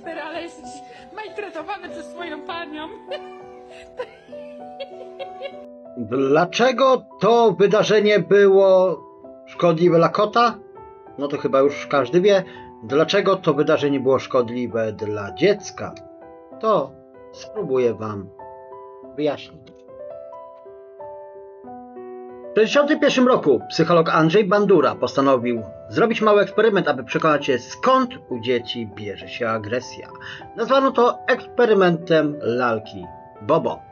mister, ale maltretowany przez swoją panią. Dlaczego to wydarzenie było szkodliwe dla kota? No to chyba już każdy wie. Dlaczego to wydarzenie było szkodliwe dla dziecka? To spróbuję Wam wyjaśnić. W 1961 roku psycholog Andrzej Bandura postanowił zrobić mały eksperyment, aby przekonać się skąd u dzieci bierze się agresja. Nazwano to eksperymentem lalki Bobo.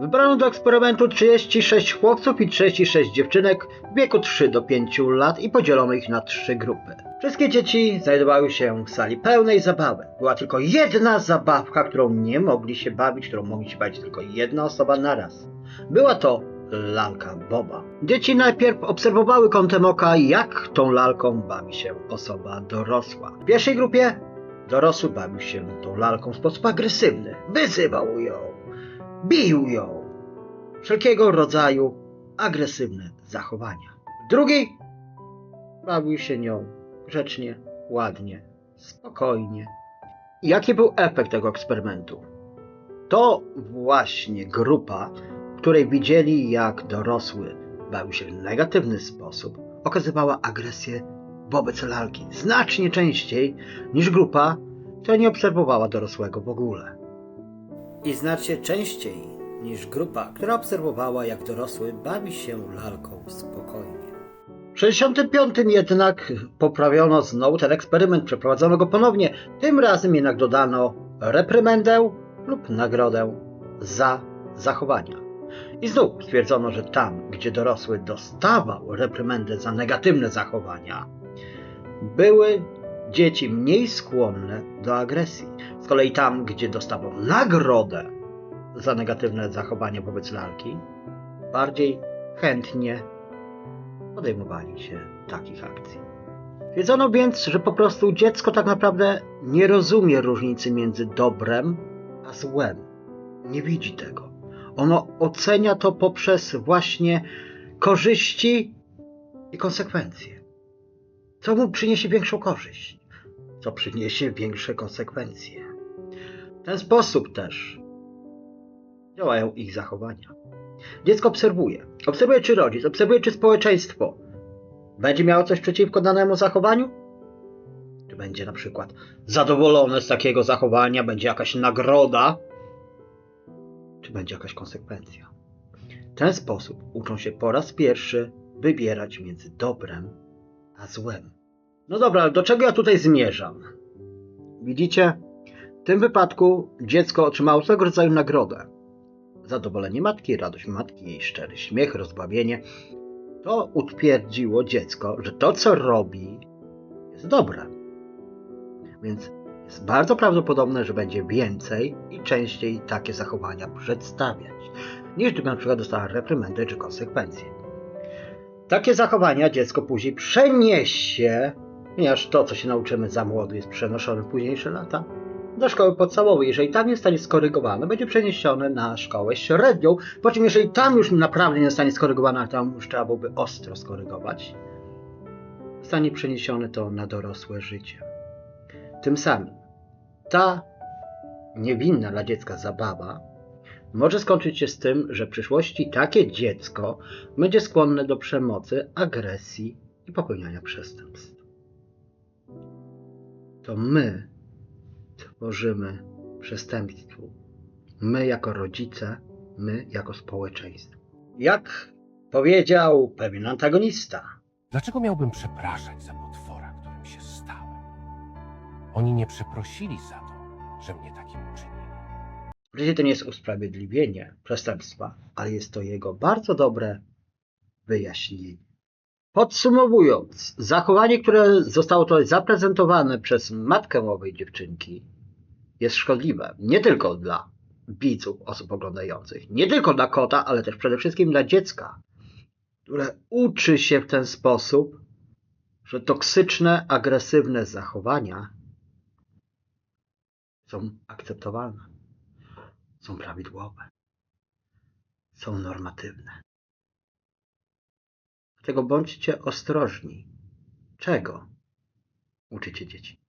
Wybrano do eksperymentu 36 chłopców i 36 dziewczynek w wieku 3 do 5 lat i podzielono ich na trzy grupy. Wszystkie dzieci znajdowały się w sali pełnej zabawy. Była tylko jedna zabawka, którą nie mogli się bawić, którą mogli się bawić tylko jedna osoba naraz. Była to lalka Boba. Dzieci najpierw obserwowały kątem oka, jak tą lalką bawi się osoba dorosła. W pierwszej grupie dorosły bawił się tą lalką w sposób agresywny. Wyzywał ją, bił ją. Wszelkiego rodzaju agresywne zachowania. W drugiej bawił się nią grzecznie, ładnie, spokojnie. Jaki był efekt tego eksperymentu? To właśnie grupa, której widzieli, jak dorosły bawił się w negatywny sposób, okazywała agresję wobec lalki znacznie częściej niż grupa, która nie obserwowała dorosłego w ogóle i znacznie częściej niż grupa, która obserwowała, jak dorosły bawi się lalką spokojnie. W 65 jednak poprawiono znowu ten eksperyment, przeprowadzono go ponownie. Tym razem jednak dodano reprymendę lub nagrodę za zachowania. I znów stwierdzono, że tam, gdzie dorosły dostawał reprymendę za negatywne zachowania, były dzieci mniej skłonne do agresji. Z kolei tam, gdzie dostawał nagrodę za negatywne zachowanie wobec lalki, bardziej chętnie podejmowali się takich akcji. Wiedzono więc, że po prostu dziecko tak naprawdę nie rozumie różnicy między dobrem a złem. Nie widzi tego. Ono ocenia to poprzez właśnie korzyści i konsekwencje. Co mu przyniesie większą korzyść? Co przyniesie większe konsekwencje? W ten sposób też działają ich zachowania. Dziecko obserwuje. Obserwuje, czy rodzic, obserwuje, czy społeczeństwo będzie miało coś przeciwko danemu zachowaniu? Czy będzie na przykład zadowolone z takiego zachowania, będzie jakaś nagroda, będzie jakaś konsekwencja? W ten sposób uczą się po raz pierwszy wybierać między dobrem a złem. No dobra, ale do czego ja tutaj zmierzam? Widzicie? W tym wypadku dziecko otrzymało swego rodzaju nagrodę. Zadowolenie matki, radość matki, jej szczery śmiech, rozbawienie. To utwierdziło dziecko, że to, co robi, jest dobre. Więc jest bardzo prawdopodobne, że będzie więcej i częściej takie zachowania przedstawiać, niż gdyby na przykład dostała reprymendę czy konsekwencje. Takie zachowania dziecko później przeniesie, ponieważ to, co się nauczymy za młodu, jest przenoszone w późniejsze lata, do szkoły podstawowej. Jeżeli tam nie zostanie skorygowane, będzie przeniesione na szkołę średnią, po czym jeżeli tam już naprawdę nie zostanie skorygowane, a tam już trzeba byłoby ostro skorygować, zostanie przeniesione to na dorosłe życie. Tym samym ta niewinna dla dziecka zabawa może skończyć się z tym, że w przyszłości takie dziecko będzie skłonne do przemocy, agresji i popełniania przestępstw. To my tworzymy przestępstwu. My jako rodzice, my jako społeczeństwo. Jak powiedział pewien antagonista, Dlaczego miałbym przepraszać za potwora, którym się stałem? Oni nie przeprosili za to, że mnie takim uczynili. Życie to nie jest usprawiedliwienie przestępstwa, ale jest to jego bardzo dobre wyjaśnienie. Podsumowując, zachowanie, które zostało tutaj zaprezentowane przez matkę owej dziewczynki, jest szkodliwe nie tylko dla widzów, osób oglądających, nie tylko dla kota, ale też przede wszystkim dla dziecka, które uczy się w ten sposób, że toksyczne, agresywne zachowania są akceptowalne są prawidłowe, są normatywne. Dlatego bądźcie ostrożni. Czego uczycie dzieci?